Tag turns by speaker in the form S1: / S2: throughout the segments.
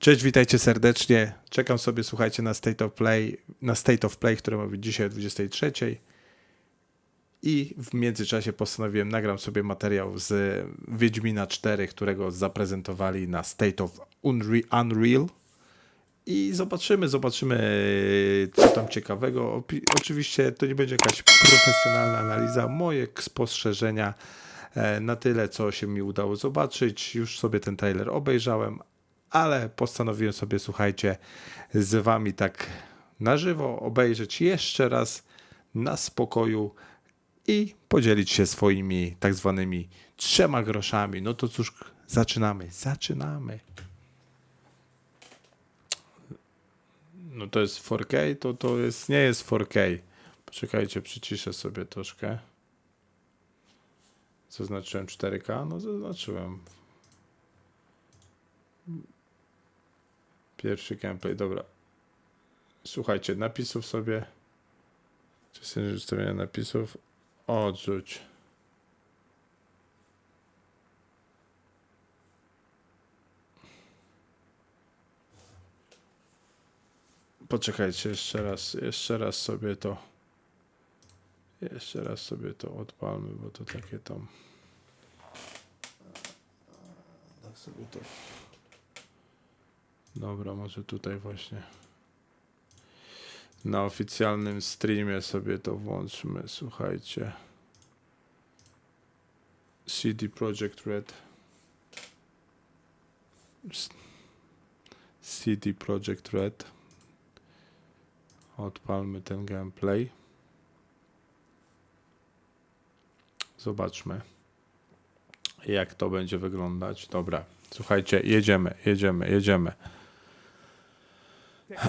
S1: Cześć, witajcie serdecznie. Czekam sobie, słuchajcie, na State of Play, na State of Play, które ma być dzisiaj o 23. I w międzyczasie postanowiłem, nagram sobie materiał z Wiedźmina 4, którego zaprezentowali na State of Unre- Unreal. I zobaczymy, zobaczymy, co tam ciekawego. Oczywiście to nie będzie jakaś profesjonalna analiza, moje spostrzeżenia e, na tyle, co się mi udało zobaczyć. Już sobie ten trailer obejrzałem, ale postanowiłem sobie, słuchajcie, z wami tak na żywo obejrzeć jeszcze raz na spokoju i podzielić się swoimi tak zwanymi trzema groszami. No to cóż, zaczynamy, zaczynamy. No to jest 4K, to to jest, nie jest 4K. Poczekajcie, przyciszę sobie troszkę. Zaznaczyłem 4K? No zaznaczyłem. Pierwszy gameplay, dobra. Słuchajcie, napisów sobie. Czy sobie ustawienia napisów? Odrzuć. Poczekajcie jeszcze raz, jeszcze raz sobie to. Jeszcze raz sobie to odpalmy, bo to takie tam. Tak sobie to. Dobra, może tutaj właśnie. Na oficjalnym streamie sobie to włączmy, słuchajcie. CD Projekt Red. CD Projekt Red. Odpalmy ten gameplay. Zobaczmy, jak to będzie wyglądać. Dobra, słuchajcie, jedziemy, jedziemy, jedziemy.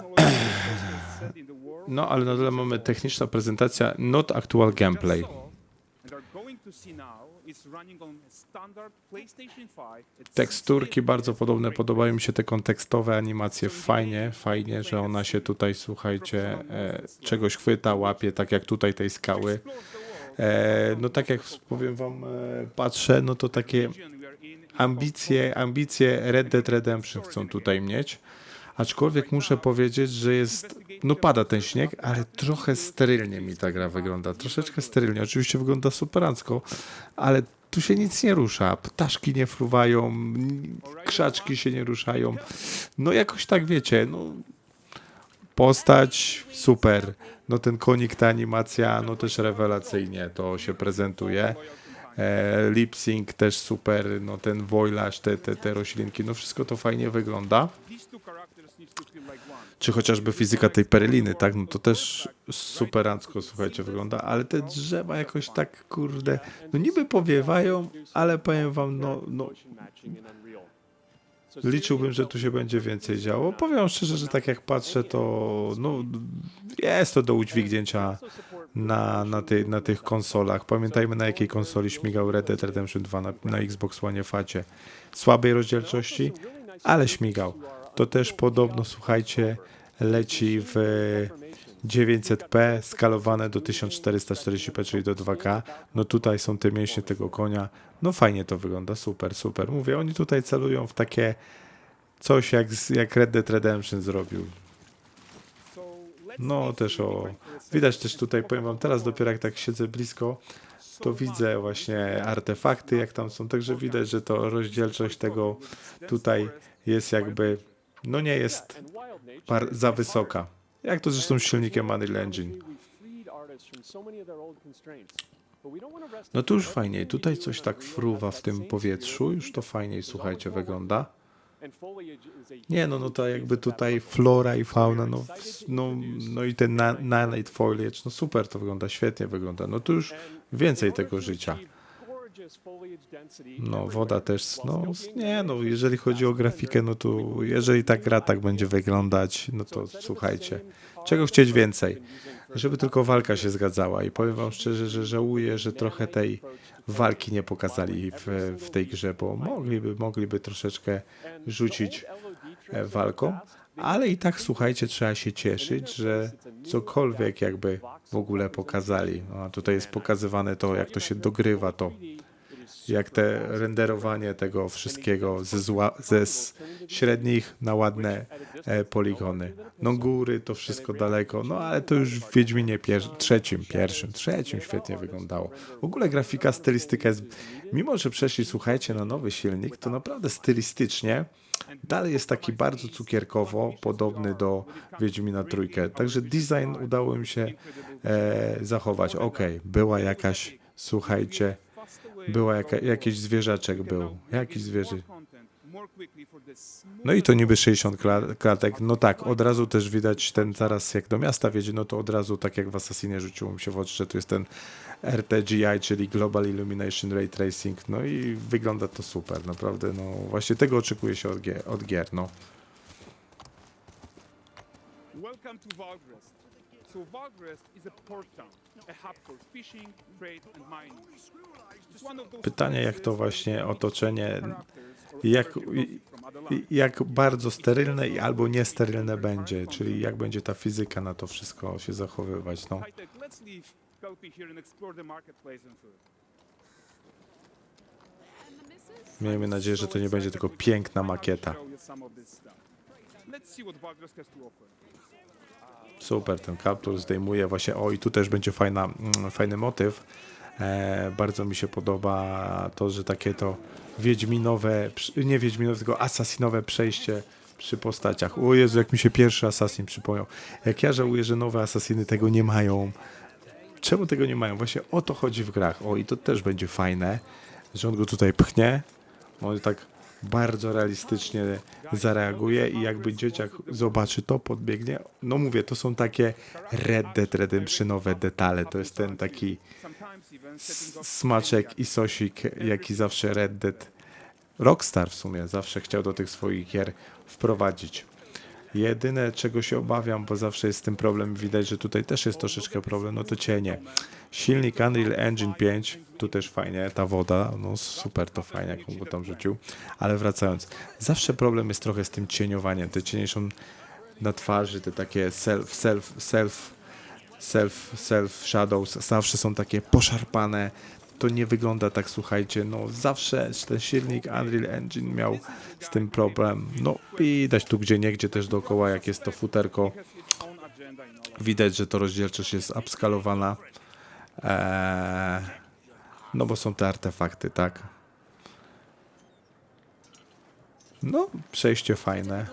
S1: No, ale na dole mamy techniczna prezentacja, not actual gameplay. Teksturki bardzo podobne, podobają mi się te kontekstowe animacje. Fajnie, fajnie, że ona się tutaj, słuchajcie, e, czegoś chwyta, łapie, tak jak tutaj tej skały. E, no tak jak powiem wam, e, patrzę, no to takie ambicje, ambicje Red Dead Redemption chcą tutaj mieć. Aczkolwiek muszę powiedzieć, że jest, no pada ten śnieg, ale trochę sterylnie mi ta gra wygląda. Troszeczkę sterylnie. Oczywiście wygląda superancko, ale tu się nic nie rusza. Ptaszki nie fruwają, krzaczki się nie ruszają. No jakoś tak wiecie, no postać super. No ten konik, ta animacja, no też rewelacyjnie to się prezentuje. E, lip sync też super, no ten wojlarz, te, te, te roślinki, no wszystko to fajnie wygląda. Czy chociażby fizyka tej pereliny, tak? No to też superancko, słuchajcie, wygląda, ale te drzewa jakoś tak, kurde, no niby powiewają, ale powiem wam, no, no liczyłbym, że tu się będzie więcej działo. Powiem szczerze, że tak jak patrzę, to no, jest to do udźwignięcia na, na, ty, na tych konsolach. Pamiętajmy, na jakiej konsoli śmigał Red Dead Redemption 2 na, na Xbox One Facie. Słabej rozdzielczości, ale śmigał. To też podobno, słuchajcie, leci w 900p skalowane do 1440p, czyli do 2K. No tutaj są te mięśnie tego konia. No fajnie to wygląda, super, super. Mówię, oni tutaj celują w takie coś jak, jak Red Dead Redemption zrobił. No też o... Widać też tutaj, powiem wam, teraz dopiero jak tak siedzę blisko, to widzę właśnie artefakty, jak tam są. Także widać, że to rozdzielczość tego tutaj jest jakby, no nie jest za wysoka. Jak to zresztą z silnikiem Unreal Engine. No tu już fajniej, tutaj coś tak fruwa w tym powietrzu, już to fajniej, słuchajcie, wygląda. Nie, no, no to jakby tutaj flora i fauna, no, no, no i ten na- nanite foliage, no super to wygląda, świetnie wygląda. No tu już więcej tego życia. No, woda też, no, nie, no, jeżeli chodzi o grafikę, no to jeżeli ta gra tak będzie wyglądać, no to słuchajcie, czego chcieć więcej? Żeby tylko walka się zgadzała i powiem wam szczerze, że żałuję, że trochę tej walki nie pokazali w, w tej grze, bo mogliby, mogliby troszeczkę rzucić e, walką, ale i tak słuchajcie, trzeba się cieszyć, że cokolwiek jakby w ogóle pokazali. No, a tutaj jest pokazywane to, jak to się dogrywa, to jak te renderowanie tego wszystkiego ze, zła, ze średnich na ładne e, poligony. No góry to wszystko daleko, no ale to już w Wiedźminie pier trzecim, pierwszym, trzecim świetnie wyglądało. W ogóle grafika, stylistyka jest, mimo że przeszli, słuchajcie, na nowy silnik, to naprawdę stylistycznie dalej jest taki bardzo cukierkowo, podobny do Wiedźmina Trójkę. Także design udało im się e, zachować. Ok, była jakaś, słuchajcie, była jaka, jakiś zwierzaczek był, jakiś zwierzę. No i to niby 60 kla- klatek. No tak, od razu też widać ten zaraz jak do miasta wiedzie, no to od razu tak jak w Assassinie rzuciło mi się w oczy, że tu jest ten RTGI, czyli Global Illumination Ray Tracing. No i wygląda to super, naprawdę. No właśnie tego oczekuje się od gier, od gier no.
S2: Welcome to Valgrest. So Valgrest is a port town, a hub for fishing, trade and mining. It's one of those
S1: Pytanie, jak to właśnie otoczenie, jak, jak bardzo sterylne i albo niesterylne będzie, czyli jak będzie ta fizyka na to wszystko się zachowywać, no.
S2: High-tech, let's leave Kelpie here and explore the marketplace and food.
S1: Miejmy nadzieję, że to nie będzie tylko piękna makieta.
S2: Let's see what Valgrest has to offer.
S1: Super, ten kaptur zdejmuje właśnie. O, i tu też będzie fajna, mm, fajny motyw. E, bardzo mi się podoba to, że takie to wiedźminowe, nie wiedźminowe, tylko asasinowe przejście przy postaciach. O Jezu, jak mi się pierwszy asasin przypomniał. Jak ja żałuję, że nowe asasiny tego nie mają. Czemu tego nie mają? Właśnie o to chodzi w grach. O, i to też będzie fajne, że on go tutaj pchnie. On tak bardzo realistycznie zareaguje i jakby dzieciak zobaczy to, podbiegnie. No mówię, to są takie Red Dead Redemptionowe detale. To jest ten taki smaczek i sosik, jaki zawsze Red Dead Rockstar w sumie zawsze chciał do tych swoich gier wprowadzić. Jedyne, czego się obawiam, bo zawsze jest z tym problem, widać, że tutaj też jest troszeczkę problem, no to cienie. Silnik Unreal Engine 5, tu też fajnie, ta woda, no super, to fajnie, jak go tam rzucił. Ale wracając, zawsze problem jest trochę z tym cieniowaniem. Te cienie są na twarzy, te takie self, self, self, self, self shadows zawsze są takie poszarpane. To nie wygląda tak, słuchajcie, no zawsze ten silnik Unreal Engine miał z tym problem. No widać tu gdzie niegdzie też dookoła, jak jest to futerko. Widać, że to rozdzielczość jest upskalowana. Eee, no bo są te artefakty, tak? No, przejście fajne.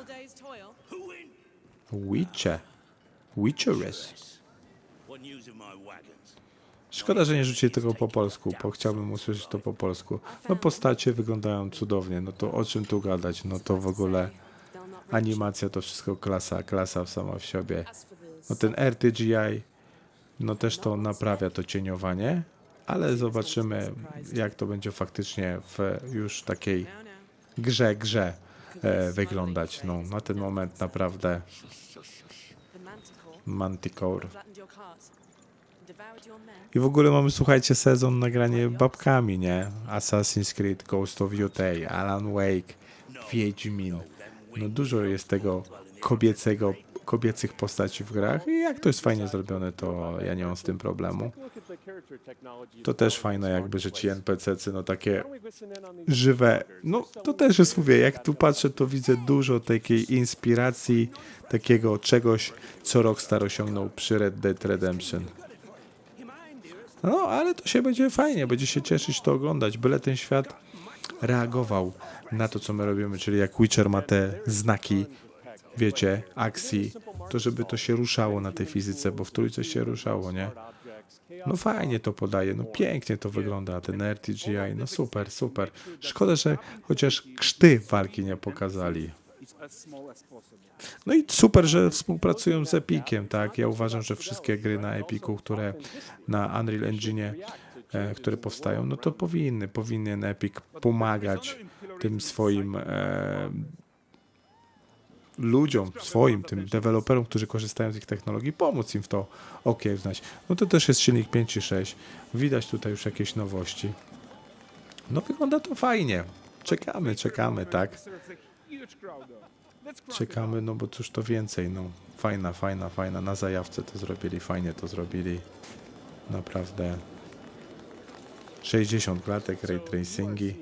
S1: Witcher. Witcheress. Szkoda, że nie rzucili tego po polsku, bo chciałbym usłyszeć to po polsku. No postacie wyglądają cudownie, no to o czym tu gadać, no to w ogóle animacja to wszystko klasa, klasa w sama w sobie. No ten RTGI, no też to naprawia to cieniowanie, ale zobaczymy jak to będzie faktycznie w już takiej grze, grze e, wyglądać. No na ten moment naprawdę
S3: manticore
S1: I w ogóle mamy, słuchajcie, sezon nagranie babkami, nie? Assassin's Creed, Ghost of Yotei, Alan Wake, Wiedźmin. No dużo jest tego kobiecego, kobiecych postaci w grach i jak to jest fajnie zrobione, to ja nie mam z tym problemu. To też fajne jakby, że ci NPC-cy, no takie żywe, no to też jest, mówię, jak tu patrzę, to widzę dużo takiej inspiracji, takiego czegoś, co Rockstar osiągnął przy Red Dead Redemption. No, ale to się będzie fajnie, będzie się cieszyć to oglądać, byle ten świat reagował na to, co my robimy, czyli jak Witcher ma te znaki, wiecie, akcji, to żeby to się ruszało na tej fizyce, bo w trójce się ruszało, nie? No fajnie to podaje, no pięknie to wygląda, ten RTGI, no super, super. Szkoda, że chociaż krzty walki nie pokazali. No i super, że współpracują z Epiciem, tak? Ja uważam, że wszystkie gry na Epiku, które na Unreal Engine, e, które powstają, no to powinny, powinien Epic pomagać tym swoim e, ludziom, swoim, tym deweloperom, którzy korzystają z ich technologii, pomóc im w to okiełznać. No to też jest silnik 5 i 6. Widać tutaj już jakieś nowości. No wygląda to fajnie. Czekamy, czekamy, tak? Czekamy, no bo cóż to więcej, no. Fajna, fajna, fajna. Na zajawce to zrobili, fajnie to zrobili. Naprawdę. 60 klatek, ray tracingi.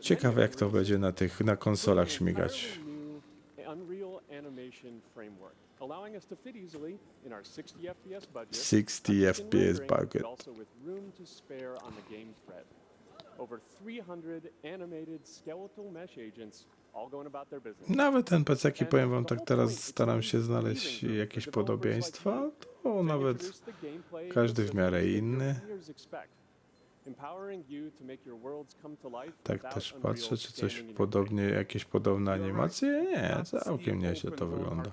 S1: Ciekawe jak to będzie na tych na konsolach śmigać.
S4: 60 FPS budget, Over 300 animated skeletal mesh agents.
S1: Nawet NPC-ki, powiem wam tak teraz staram się znaleźć jakieś podobieństwa, to nawet każdy w miarę inny. Tak też patrzę, czy coś podobnie, jakieś podobne animacje? Nie, całkiem nieźle to wygląda.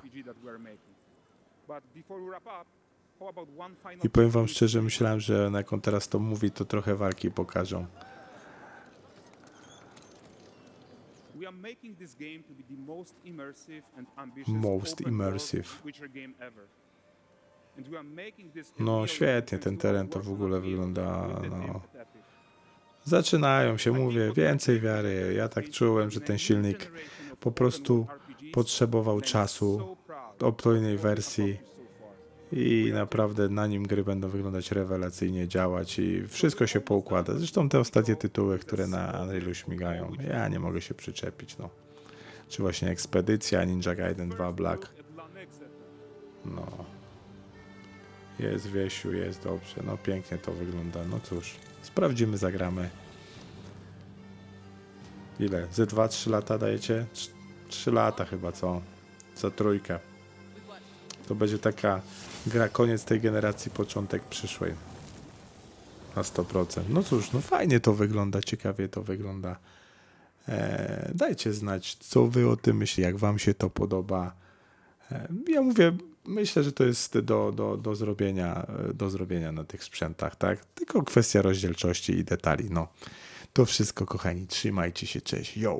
S1: I powiem wam szczerze, myślałem, że na jak on teraz to mówi, to trochę walki pokażą.
S2: This a
S1: No, świetnie ten teren to w ogóle wygląda, no. Zaczynają się, mówię, więcej wiary. Ja tak czułem, że ten silnik po prostu potrzebował czasu, optojnej wersji i naprawdę na nim gry będą wyglądać rewelacyjnie, działać i wszystko się poukłada. Zresztą te ostatnie tytuły, które na Unrealu śmigają, ja nie mogę się przyczepić, no. Czy właśnie Ekspedycja, Ninja Gaiden 2 Black, no. Jest Wiesiu, jest dobrze, no pięknie to wygląda, no cóż, sprawdzimy, zagramy. Ile? Ze 2-3 lata dajecie? 3 lata chyba, co? Za trójkę. To będzie taka gra koniec tej generacji, początek przyszłej. Na 100%. No cóż, no fajnie to wygląda, ciekawie to wygląda. E, dajcie znać, co wy o tym myślicie, jak wam się to podoba. E, ja mówię, myślę, że to jest do, do, do, zrobienia, e, do zrobienia na tych sprzętach, tak? Tylko kwestia rozdzielczości i detali, no. To wszystko, kochani. Trzymajcie się, cześć. Yo!